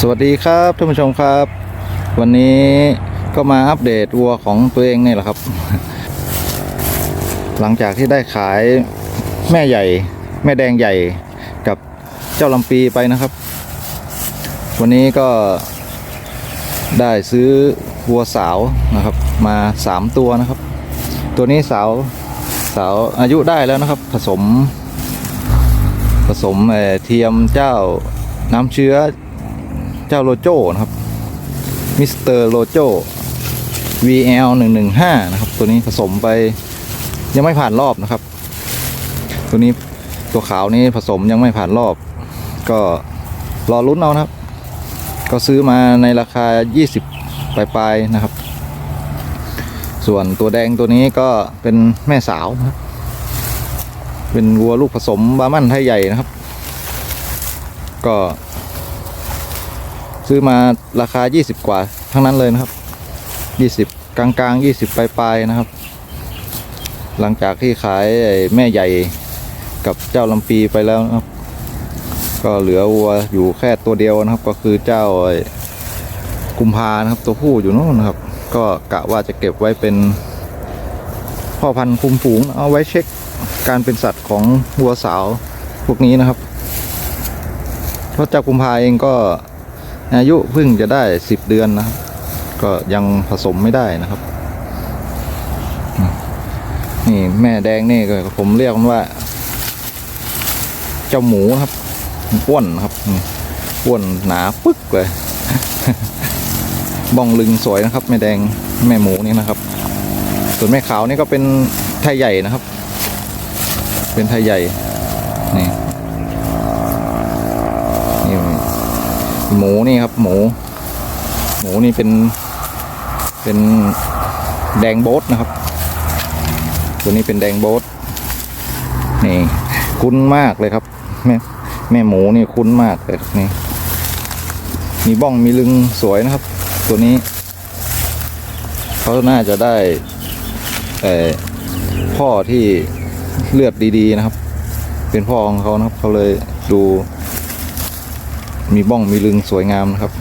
สวัสดีครับท่านผู้ชมครับ วันนี้ก็มาอัปเดตวัวของตัวเองนี่แหละครับ หลังจากที่ได้ขายแม่ใหญ่ แม่แดงใหญ่กับเจ้าลำปีไปนะครับ วันนี้ก็ได้ซื้อวัวสาวนะครับ มาสามตัวนะครับ ตัวนี้สาวสาวอายุได้แล้วนะครับ ผสม ผสมเทียมเจ้าน้ำเชื้อ จ้าโลโจนะครับมิสเตอร์โลโจ VL 115นะครับ ตัวนี้ผสมไปยังไม่ผ่านรอบนะครับ ตัวนี้ตัวขาวนี้ผสมยังไม่ผ่านรอบ ก็รอลุ้นเอานะครับ ก็ซื้อมาในราคา 20 ปลายๆนะครับ ส่วนตัวแดงตัวนี้ก็เป็นแม่สาวนะครับเป็นวัวลูกผสมบามันไทยใหญ่นะครับ ก็ ซื้อมาราคา 20 กว่าทั้งนั้นเลยนะครับ 20กลางกลางๆ 20 ปลายๆนะครับ หลังจากที่ขายแม่ใหญ่กับเจ้าลำปีไปแล้วนะครับ ก็เหลือวัวอยู่แค่ตัวเดียวนะครับ ก็คือเจ้ากุมภานะครับ ตัวผู้อยู่นู้นนะครับ ก็กะว่าจะเก็บไว้เป็นพ่อพันธุ์คุมฝูงเอาไว้เช็คการเป็นสัตว์ของวัวสาวพวกนี้นะครับเพราะเจ้ากุมภาเองก็ อายุเพิ่งจะได้สิบเดือนนะครับ ก็ยังผสมไม่ได้นะครับ นี่แม่แดงนี่ก็ผมเรียกมันว่า เจ้าหมูครับอ้วนครับอ้วนหนาปึ๊กเลยบ้องลึงสวยนะครับ แม่แดงแม่หมูนี่นะครับ ส่วนแม่ขาวนี่ก็เป็นไทยใหญ่นะครับ เป็นไทยใหญ่นี่ หมูนี่ครับ หมู หมูนี่เป็น เป็นแดงโบทนะครับ ตัวนี้เป็นแดงโบทนี่ คุ้นมากเลยครับ แม่แม่หมูนี่คุ้นมากเลยนี่มีบ้องมีลึงสวยนะครับ ตัวนี้เขาน่าจะได้เอ่พ่อที่เลือดดี ๆ นะครับ เป็นพ่อของเขานะครับเขาเลยดู มีบ้องมีลึงสวยงามนะครับ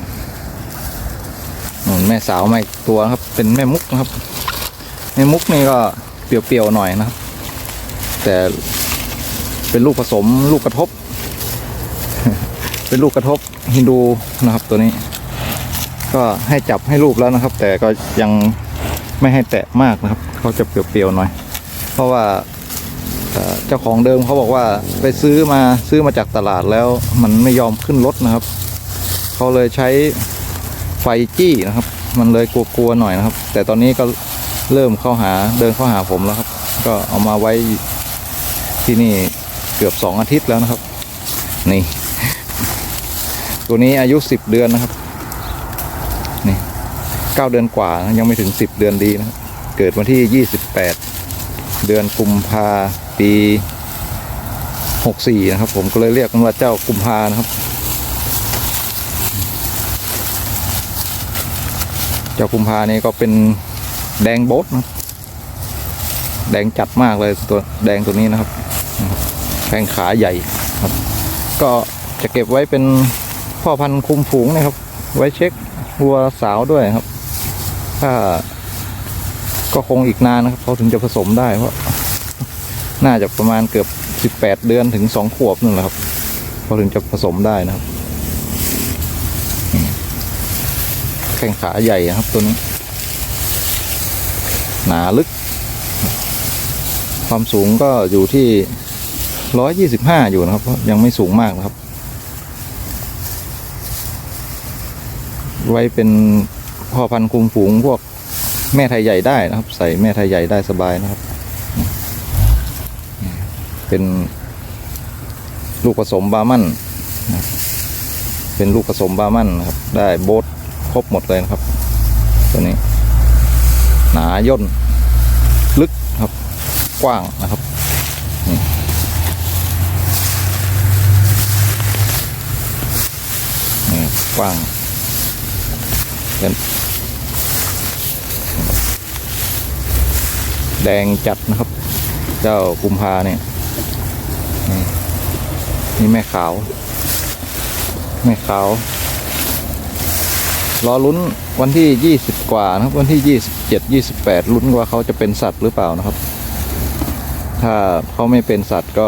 แม่สาวมาอีกตัวครับ เป็นแม่มุกนะครับ แม่มุกนี่ก็เปรี้ยวๆหน่อยนะครับ แต่เป็นลูกผสมลูกกระทบ เป็นลูกกระทบฮินดูนะครับตัวนี้ ก็ให้จับให้รูปแล้วนะครับ แต่ก็ยังไม่ให้แตะมากนะครับ เขาจะเปรี้ยวๆหน่อย เพราะว่า เจ้าของเดิมเขาบอกว่าไปซื้อมาซื้อมาจากตลาดแล้วมันไม่ยอมขึ้นรถนะครับ เขาเลยใช้ไฟจี้นะครับ มันเลยกลัวๆหน่อยนะครับ แต่ตอนนี้ก็เริ่มเข้าหาเดินเข้าหาผมแล้วครับ ก็เอามาไว้ที่นี่เกือบสองอาทิตย์แล้วนะครับ นี่ ตัวนี้อายุสิบเดือนนะครับ นี่เก้าเดือนกว่านะยังไม่ถึงสิบเดือนดีนะครับ เกิดวันที่ยี่สิบแปดเดือนกุมภาปีห กสี่นะครับ ผมก็เลยเรียกมันว่าเจ้ากุมภานะครับ เจ้ากุมภานี่ก็เป็นแดงโบทนะแดงจัดมากเลยตัวแดงตัวนี้นะครับนะครับแข้งขาใหญ่ครับ ก็จะเก็บไว้เป็นพ่อพันธุ์คุมฝูงนะครับ ไว้เช็ควัวสาวด้วยครับ ถ้าก็คงอีกนานนะครับเขาถึงจะผสมได้เพราะ น่าจะประมาณเกือบสิบแปดเดือนถึงสองขวบนั่นแหละครับเขาถึงจะผสมได้นะครับแข้งขาใหญ่นะครับตัวนี้ หนาลึก ความสูงก็อยู่ที่ร้อยยี่สิบห้าอยู่นะครับเพราะยังไม่สูงมากนะครับ ไว้เป็นพ่อพันธุ์คุมฝูงพวกแม่ไทยใหญ่ได้นะครับ ใส่แม่ไทยใหญ่ได้สบายนะครับ เป็นลูกผสมบาร์มันนเป็นลูกผสมบาร์มันนะครับ ได้โบทครบหมดเลยนะครับ ตัวนี้ หนาย่น ลึกครับ กว้างนะครับนี่นี่กว้างเป็นแดงจัดนะครับ เจ้ากุมภาเนี่ย นี่แม่ขาว แม่ขาว รอลุ้นวันที่20กว่านะครับ วันที่27 28ลุ้นว่าเขาจะเป็นสัตว์หรือเปล่านะครับ ถ้าเขาไม่เป็นสัตว์ก็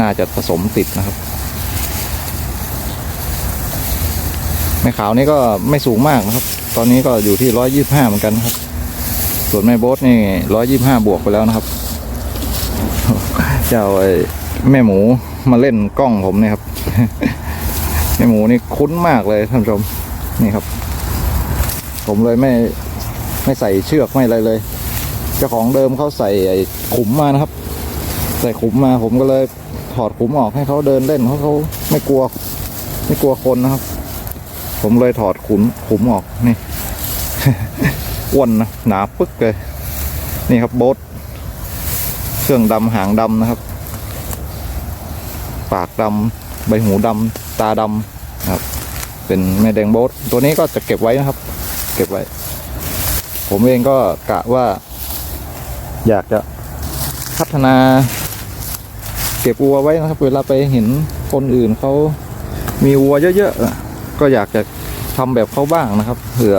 น่าจะผสมติดนะครับ แม่ขาวนี่ก็ไม่สูงมากนะครับ ตอนนี้ก็อยู่ที่125เหมือนกันครับ ส่วนแม่โบ๊ทนี่125บห้าบวกไปแล้วนะครับ จ้าไอ้แม่หมูมาเล่นกล้องผมเนี่ยครับ แม่หมูนี่คุ้นมากเลยท่านผู้ชมนี่ครับ ผมเลยไม่ไม่ใส่เชือกไม่อะไรเลย เจ้าของเดิมเขาใส่ไอ้ขุมมานะครับ ใส่ขุมมาผมก็เลยถอดขุมออกให้เขาเดินเล่นเพราะเขาไม่กลัว ไม่กลัวคนนะครับ ผมเลยถอดขุมขุมออกนี่อ้วนนะหนาปึ๊กเลย นี่ครับโบ๊ท เครื่องดำหางดำนะครับ ปากดำใบหูดำตาดำนะครับ เป็นแม่แดงโบ๊ทตัวนี้ก็จะเก็บไว้นะครับ เก็บไว้ ผมเองก็กะว่า อยากจะพัฒนาเก็บวัวไว้นะครับ เวลาไปเห็นคนอื่นเขามีวัวเยอะๆก็อยากจะทำแบบเขาบ้างนะครับเผื่อ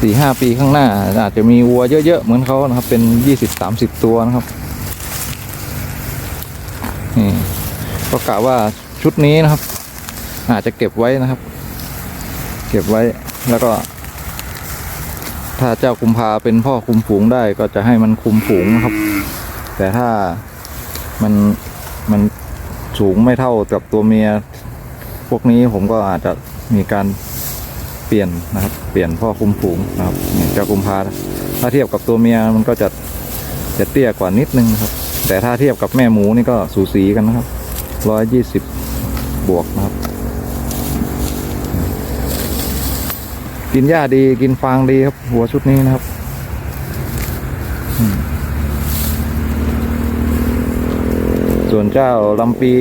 สี่ห้าปีข้างหน้า อาจจะมีวัวเยอะๆเหมือนเขานะครับ เป็นยี่สิบสามสิบตัวนะครับนี่ก็กะว่าชุดนี้นะครับ อาจจะเก็บไว้นะครับ เก็บไว้แล้วก็ ถ้าเจ้าคุมพาเป็นพ่อคุมฝูงได้ก็จะให้มันคุมฝูงนะครับ แต่ถ้ามันมันสูงไม่เท่ากับตัวเมีย พวกนี้ผมก็อาจจะมีการ เปลี่ยนนะครับ เปลี่ยนพ่อคุมฝูงนะครับเนี่ยเจ้าคุมพาถ้าเทียบกับตัวเมียมันก็จะจะเตี้ยกว่านิดนึงครับ แต่ถ้าเทียบกับแม่หมูนี่ก็สูสีกันนะครับร้อยยี่สิบบวกนะครับ กินหญ้าดีกินฟางดีครับ หัวชุดนี้นะครับส่วนเจ้าลำปี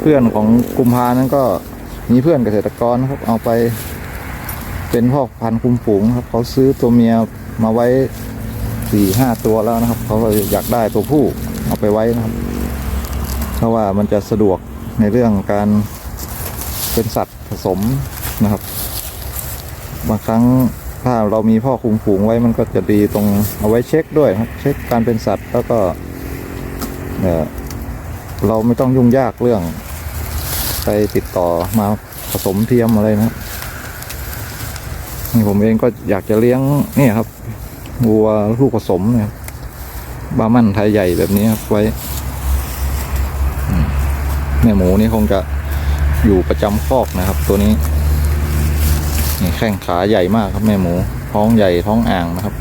เพื่อนของกุมภานั้นก็มีเพื่อนเกษตรกรนะครับ เอาไป เป็นพ่อพันธุ์คุมฝูงครับ เขาซื้อตัวเมียมาไว้สี่ห้าตัวแล้วนะครับ เขาก็อยากได้ตัวผู้เอาไปไว้นะครับ เพราะว่ามันจะสะดวกในเรื่องการเป็นสัตว์ผสมนะครับ บางครั้งถ้าเรามีพ่อคุมฝูงไว้มันก็จะดีตรงเอาไว้เช็คด้วยครับ เช็คการเป็นสัตว์แล้วก็เอ่อเราไม่ต้องยุ่งยากเรื่องไปติดต่อมาผสมเทียมอะไรนะครับ นี่ผมเองก็อยากจะเลี้ยงนี่ครับวัวลูกผสมเนี่ยครับบามันไทยใหญ่แบบนี้ครับไว้แม่หมูนี่คงจะอยู่ประจำคอกนะครับ ตัวนี้นี่แข้งขาใหญ่มากครับแม่หมู ท้องใหญ่ท้องอ่างนะครับ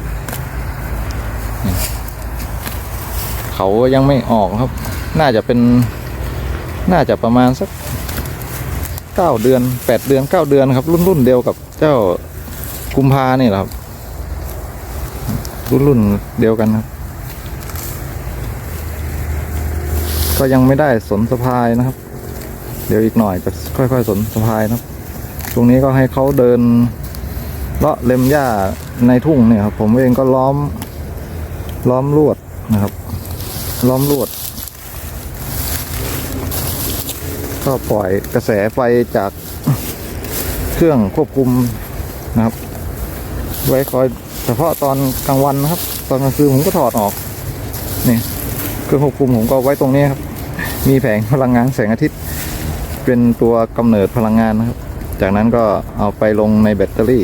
เขายังไม่ออกครับ น่าจะเป็นน่าจะประมาณสักเก้าเดือนแปดเดือนเก้าเดือนครับ รุ่นรุ่นเดียวกับเจ้า กุมภาเนี่แหละครับ รุ่นรุ่นเดียวกันครับ ก็ยังไม่ได้สนสะพายนะครับ เดี๋ยวอีกหน่อยจะค่อยๆ สนสะพายนะครับ ตรงนี้ก็ให้เขาเดินเลาะเล็มหญ้าในทุ่งเนี่ยครับ ผมเองก็ล้อมล้อมลวดนะครับ ล้อมลวด ก็ปล่อยกระแสไฟจากเครื่องควบคุมนะครับ ไว้คอยเฉพาะตอนกลางวันนะครับ ตอนกลางคืนผมก็ถอดออกนี่เครื่องควบคุมผมก็ไว้ตรงนี้ครับ มีแผงพลังงานแสงอาทิตย์ เป็นตัวกำเนิดพลังงานนะครับ จากนั้นก็เอาไปลงในแบตเตอรี่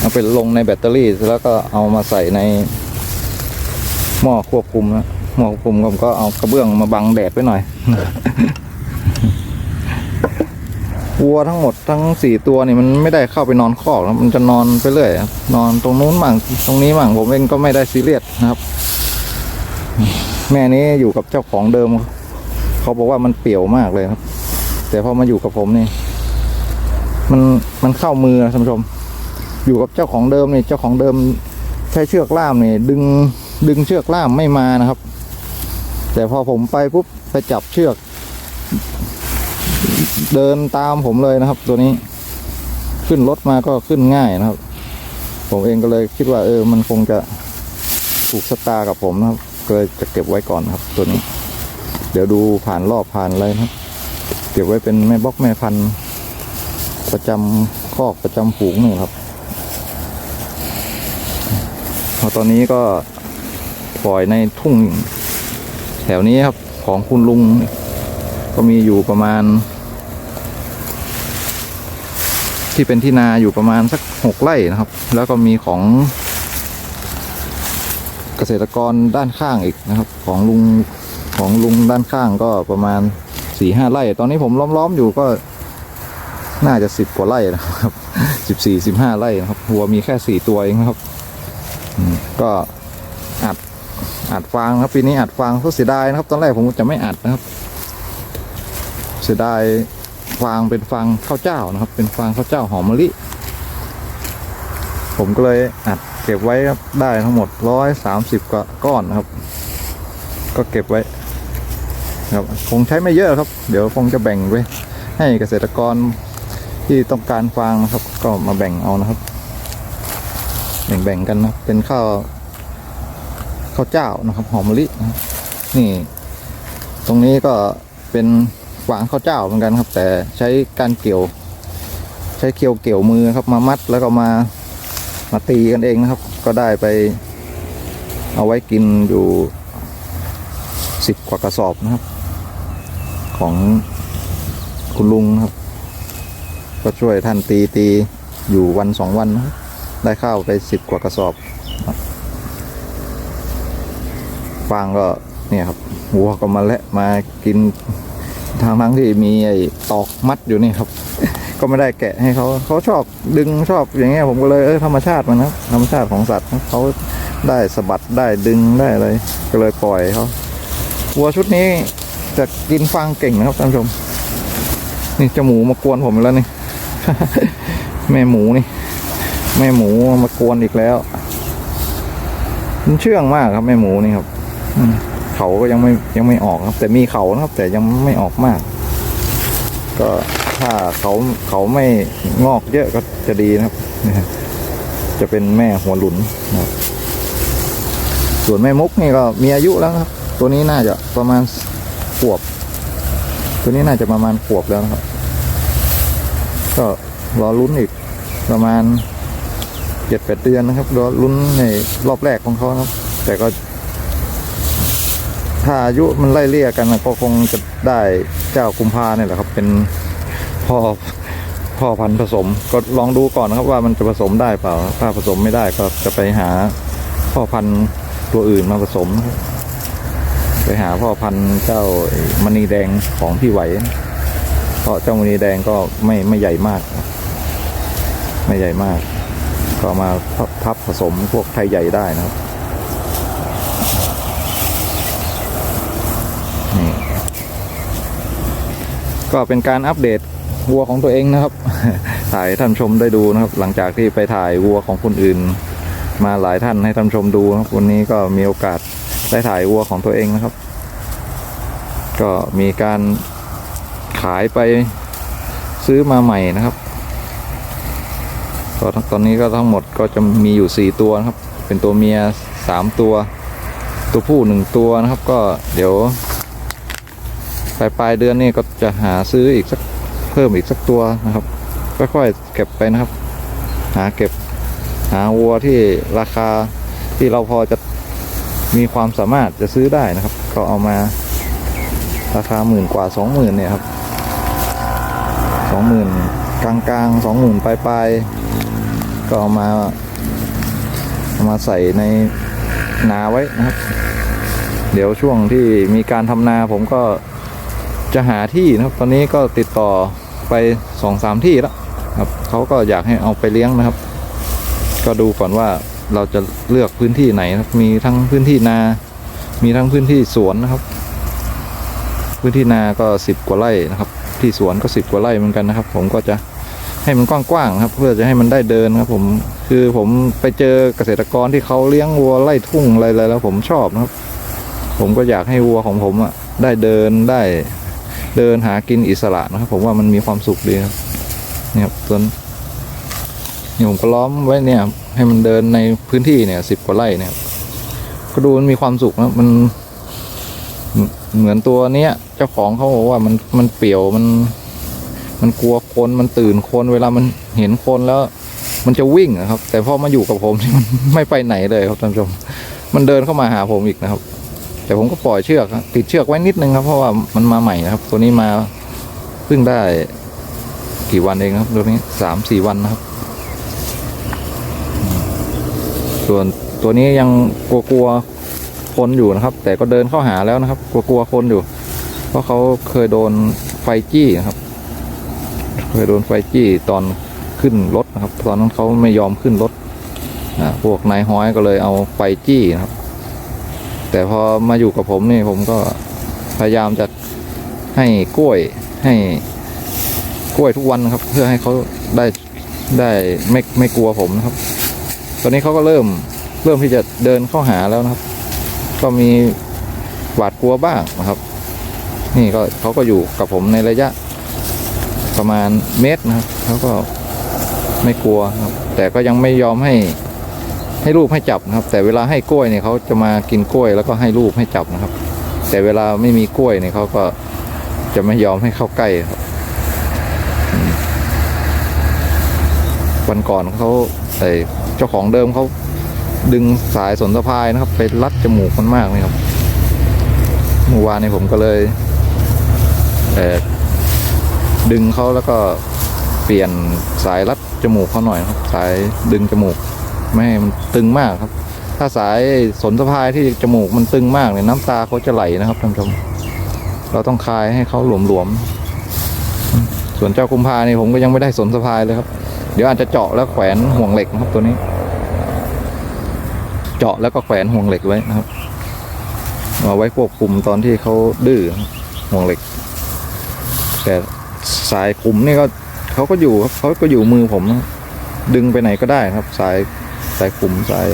เอาไปลงในแบตเตอรี่แล้วก็เอามาใส่ในหม้อควบคุมนะหม้อควบคุมผมก็เอากระเบื้องมาบังแดดไว้หน่อย วัวทั้งหมดทั้งสี่ตัวนี่มันไม่ได้เข้าไปนอนคอกนะมันจะนอนไปเรื่อยนอนตรงนู้นมั่งตรงนี้มั่งผมเองก็ไม่ได้ซีเรียสนะครับ แม่นี้อยู่กับเจ้าของเดิม เขาบอกว่ามันเปี่ยวมากเลยครับ แต่พอมาอยู่กับผมนี่ มันมันเข้ามือนะท่านผู้ชม อยู่กับเจ้าของเดิมนี่เจ้าของเดิมใช้เชือกล่ามนี่ ดึงดึงเชือกล่ามไม่มานะครับ แต่พอผมไปปุ๊บไปจับเชือก เดินตามผมเลยนะครับ ตัวนี้ ขึ้นรถมาก็ขึ้นง่ายนะครับ ผมเองก็เลยคิดว่า เออ มันคงจะถูกสตากับผมนะครับก็เลยจะเก็บไว้ก่อนครับ ตัวนี้ เดี๋ยวดูผ่านรอบผ่านอะไรนะครับ เก็บไว้เป็นแม่บล็อกแม่พันธุ์ประจำคอกประจำฝูงนี่ครับพอตอนนี้ก็ปล่อยในทุ่งแถวนี้ครับของคุณลุง ก็มีอยู่ประมาณ ที่เป็นที่นาอยู่ประมาณสักหกไร่นะครับ แล้วก็มีของเกษตรกรด้านข้างอีกนะครับ ของลุงของลุงด้านข้างก็ประมาณสี่ห้าไร่ ตอนนี้ผมล้อมๆอยู่ก็น่าจะสิบกว่าไร่นะครับสิบสี่สิบห้าไร่นะครับวัวมีแค่สี่ตัวเองนะครับก็อัดอัดฟางครับปีนี้อัดฟางก็เสียดายนะครับ ตอนแรกผมจะไม่อัดนะครับ เสียดาย ฟางเป็นฟางข้าวเจ้านะครับ เป็นฟางข้าวเจ้าหอมมะลิ ผมก็เลยอัดเก็บไว้ครับได้ทั้งหมดร้อยสามสิบกว่าก้อนนะครับ ก็เก็บไว้ครับคงใช้ไม่เยอะครับ เดี๋ยวคงจะแบ่งไว้ให้เกษตรกรที่ต้องการฟางนะครับ ก็มาแบ่งเอานะครับ แบ่งๆกันนะเป็นข้าวข้าวเจ้านะครับ หอมมะลินะนี่ ตรงนี้ก็เป็น ฟางข้าวเจ้าเหมือนกันครับ แต่ใช้การเกี่ยว ใช้เกี่ยวเกี่ยวมือครับมามัดแล้วก็มามาตีกันเองนะครับ ก็ได้ไป เอาไว้กินอยู่สิบกว่ากระสอบนะครับ ของคุณลุงนะครับ ก็ช่วยท่านตีตีอยู่วันสองวันนะครับได้ข้าวไปสิบกว่ากระสอบครับฟางก็เนี่ยครับวัวก็มาและมากิน ทางทั้งที่มีไอ้ตอกมัดอยู่นี่ครับ ก็ไม่ได้แกะให้เขาเขาชอบดึงชอบอย่างเงี้ยผมก็เลยเออธรรมชาติมันนะธรรมชาติของสัตว์เขาได้สะบัดได้ดึงได้อะไรก็เลยปล่อยเขาวัวชุดนี้จะกินฟางเก่งนะครับท่านผู้ชม นี่เจาหมูมากวนผมแล้วนี่ แม่หมูนี่ แม่หมูมากวนอีกแล้ว มันเชื่องมากครับแม่หมูนี่ครับ อืม เขาก็ยังไม่ยังไม่ออกครับ แต่มีเขานะครับ แต่ยังไม่ออกมาก ก็ถ้าเขาเขาไม่งอกเยอะก็จะดีนะครับนะฮะจะเป็นแม่หัวหลุนนะครับ ส่วนแม่มุกนี่ก็มีอายุแล้วครับ ตัวนี้น่าจะประมาณขวบ ตัวนี้น่าจะประมาณขวบแล้วครับ ก็รอลุ้นอีกประมาณเจ็ดแปดเดือนนะครับรอลุ้นในรอบแรกของเขาครับ แต่ก็ ถ้าอายุมันไล่เลี่ยกันก็คงจะได้เจ้ากุมภาเนี่ยแหละครับ เป็นพ่อพ่อพันธุ์ผสม ก็ลองดูก่อนนะครับว่ามันจะผสมได้เปล่า ถ้าผสมไม่ได้ก็จะไปหาพ่อพันธุ์ตัวอื่นมาผสม ไปหาพ่อพันธุ์เจ้ามณีแดงของพี่ไหว เพราะเจ้ามณีแดงก็ไม่ไม่ใหญ่มาก ไม่ใหญ่มาก ก็เอมาทับทับผสมพวกไทยใหญ่ได้นะครับ ก็เป็นการอัปเดตวัวของตัวเองนะครับ ถ่ายให้ท่านชมได้ดูนะครับ หลังจากที่ไปถ่ายวัวของคนอื่น มาหลายท่านให้ท่านชมดูนะครับวันนี้ก็มีโอกาสได้ถ่ายวัวของตัวเองนะครับ ก็มีการขายไปซื้อมาใหม่นะครับก็ตอนนี้ก็ทั้งหมดก็จะมีอยู่สี่ตัวนะครับ เป็นตัวเมียสามตัว ตัวผู้หนึ่งตัวนะครับ ก็เดี๋ยว ลายปลายเดือนนี้ก็จะหาซื้ออีกสักเพิ่มอีกสักตัวนะครับ ค่อยๆเก็บไปนะครับ หาเก็บหาวัวที่ราคาที่เราพอจะมีความสามารถจะซื้อได้นะครับ ก็เอามาราคาหมื่นกว่าสองหมื่นเนี่ยครับสองหมื่นกลางกลางสองหมื่นปลายปลายๆก็เอามาเอามาใส่ในนาไว้นะครับ เดี๋ยวช่วงที่มีการทำนาผมก็ จะหาที่นะครับ ตอนนี้ก็ติดต่อไปสองสามที่แล้วครับเขาก็อยากให้เอาไปเลี้ยงนะครับ ก็ดูก่อนว่าเราจะเลือกพื้นที่ไหนนะครับ มีทั้งพื้นที่นา มีทั้งพื้นที่สวนนะครับ พื้นที่นาก็สิบกว่าไร่นะครับ ที่สวนก็สิบกว่าไร่เหมือนกันนะครับ ผมก็จะให้มันกว้างๆครับ เพื่อจะให้มันได้เดินครับ ผมคือผมไปเจอเกษตรกรที่เขาเลี้ยงวัวไล่ทุ่งอะไรๆแล้วผมชอบนะครับ ผมก็อยากให้วัวของผมอะได้เดินได้ เดินหากินอิสระนะครับ ผมว่ามันมีความสุขดีครับเนี่ยครับส่วนนี่ผมก็ล้อมไว้เนี่ย ให้มันเดินในพื้นที่เนี่ยสิบกว่าไร่เนี่ยก็ดูมันมีความสุขนะมัน เหมือนตัวเนี้ย เจ้าของเขาบอกว่ามันมันเปี่ยวมัน มันกลัวคนมันตื่นคนเวลามันเห็นคนแล้ว มันจะวิ่งนะครับ แต่พอมาอยู่กับผมที่มันไม่ไปไหนเลยครับท่านผู้ชมมันเดินเข้ามาหาผมอีกนะครับ แต่ผมก็ปล่อยเชือกติดเชือกไว้นิดนึงครับ เพราะว่ามันมาใหม่นะครับ ตัวนี้มาเพิ่งได้กี่วันเองครับตัวนี้สามสี่วันนะครับ ส่วนตัวนี้ยังกลัวๆคนอยู่นะครับ แต่ก็เดินเข้าหาแล้วนะครับ กลัวๆคนอยู่ เพราะเขาเคยโดนไฟจี้นะครับ เคยโดนไฟจี้ตอนขึ้นรถนะครับ ตอนนั้นเขาไม่ยอมขึ้นรถพวกนายห้อยก็เลยเอาไฟจี้นะครับ แต่พอมาอยู่กับผมนี่ผมก็พยายามจะให้กล้วยให้กล้วยทุกวันครับ เพื่อให้เขาได้ได้ไม่ไม่กลัวผมนะครับ ตอนนี้เขาก็เริ่มเริ่มที่จะเดินเข้าหาแล้วนะครับ ก็มีหวาดกลัวบ้างนะครับ นี่ก็เขาก็อยู่กับผมในระยะประมาณเมตรนะครับเขาก็ไม่กลัวครับ แต่ก็ยังไม่ยอมให้ ให้รูปให้จับนะครับ แต่เวลาให้กล้วยเนี่ยเขาจะมากินกล้วยแล้วก็ให้รูปให้จับนะครับ แต่เวลาไม่มีกล้วยเนี่ยเขาก็จะไม่ยอมให้เข้าใกล้ครับวันก่อนเขาไอเจ้าของเดิมเขาดึงสายสนสะพายนะครับ ไปรัดจมูกมันมากเลยครับเมื่อวานนี้ผมก็เลยเดึงเขาแล้วก็เปลี่ยนสายรัดจมูกเขาหน่อยครับ สายดึงจมูก ไม่มันตึงมากครับ ถ้าสายสนสะพายที่จมูกมันตึงมากเนี่ยน้ำตาเขาจะไหลนะครับท่านผู้ชม เราต้องคลายให้เขาหลวมๆอืมส่วนเจ้ากุมภานี่ผมก็ยังไม่ได้สนสะพายเลยครับ เดี๋ยวอาจจะเจาะแล้วแขวนห่วงเหล็กนะครับตัวนี้ เจาะแล้วก็แขวนห่วงเหล็กไว้นะครับเอาไว้ควบคุมตอนที่เขาดื้อห่วงเหล็ก แต่สายขุมนี่ก็เขาก็อยู่ครับเขาก็อยู่มือผม ดึงไปไหนก็ได้ครับ สาย ใสายขุมใสาย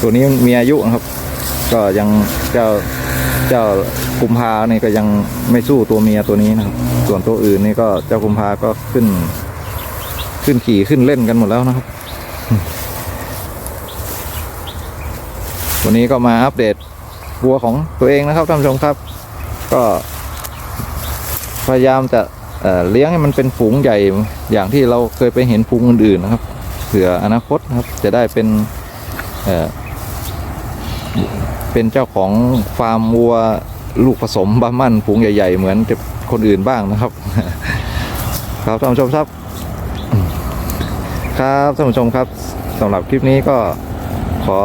ตัวนี้มีอายุนะครับ ก็ยังเจ้าเจ้ากุมภาเนี่ยก็ยังไม่สู้ตัวเมียตัวนี้นะครับ ส่วนตัวอื่นนี่ก็เจ้ากุมภาก็ขึ้น ขึ้นขี่ขึ้นเล่นกันหมดแล้วนะครับวันนี้ก็มาอัปเดตวัวของตัวเองนะครับท่านผู้ชมครับ ก็พยายามจะ เลี้ยงให้มันเป็นฝูงใหญ่อย่างที่เราเคยไปเห็นฝูงอื่นๆนะครับเผื่ออนาคตนะครับจะได้เป็นเป็นเจ้าของฟาร์มวัวลูกผสมบ้ามั่นฝูงใหญ่ ๆ เหมือนคนอื่นบ้างนะครับ ครับท่านผู้ชมครับครับท่านผู้ชมครับสำหรับคลิปนี้ก็ขอ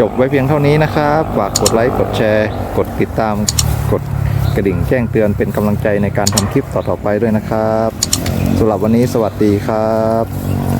จบไว้เพียงเท่านี้นะครับ ฝากกดไลค์ กดแชร์ กดติดตาม ระดิ่งแจ้งเตือนเป็นกำลังใจในการทำคลิปต่อๆไปด้วยนะครับสำหรับวันนี้สวัสดีครับ